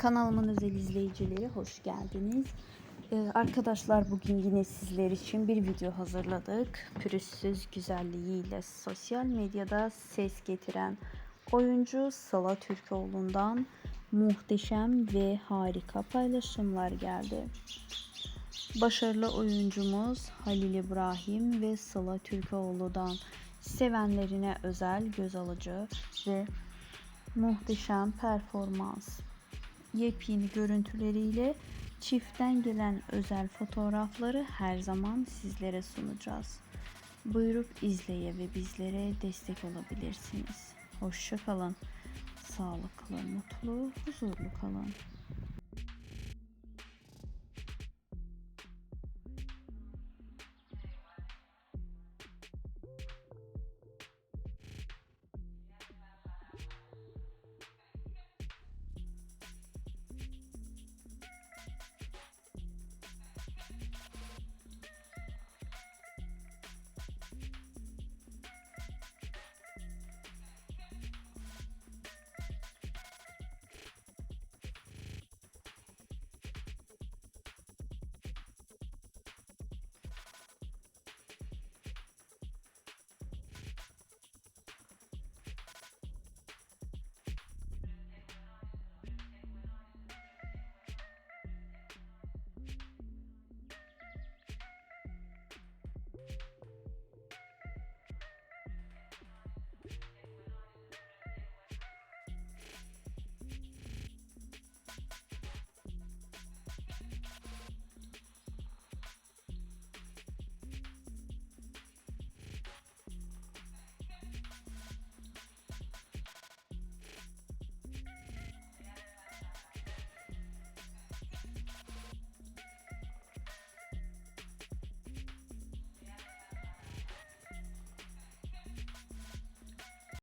Kanalımın özel izleyicileri hoş geldiniz. Ee, arkadaşlar bugün yine sizler için bir video hazırladık. Pürüzsüz güzelliğiyle sosyal medyada ses getiren oyuncu Sıla Türkoğlu'ndan muhteşem ve harika paylaşımlar geldi. Başarılı oyuncumuz Halil İbrahim ve Sıla Türkoğlu'dan sevenlerine özel göz alıcı ve muhteşem performans. Yepyeni görüntüleriyle çiftten gelen özel fotoğrafları her zaman sizlere sunacağız. Buyurup izleye ve bizlere destek olabilirsiniz. Hoşça kalın. Sağlıklı, mutlu, huzurlu kalın.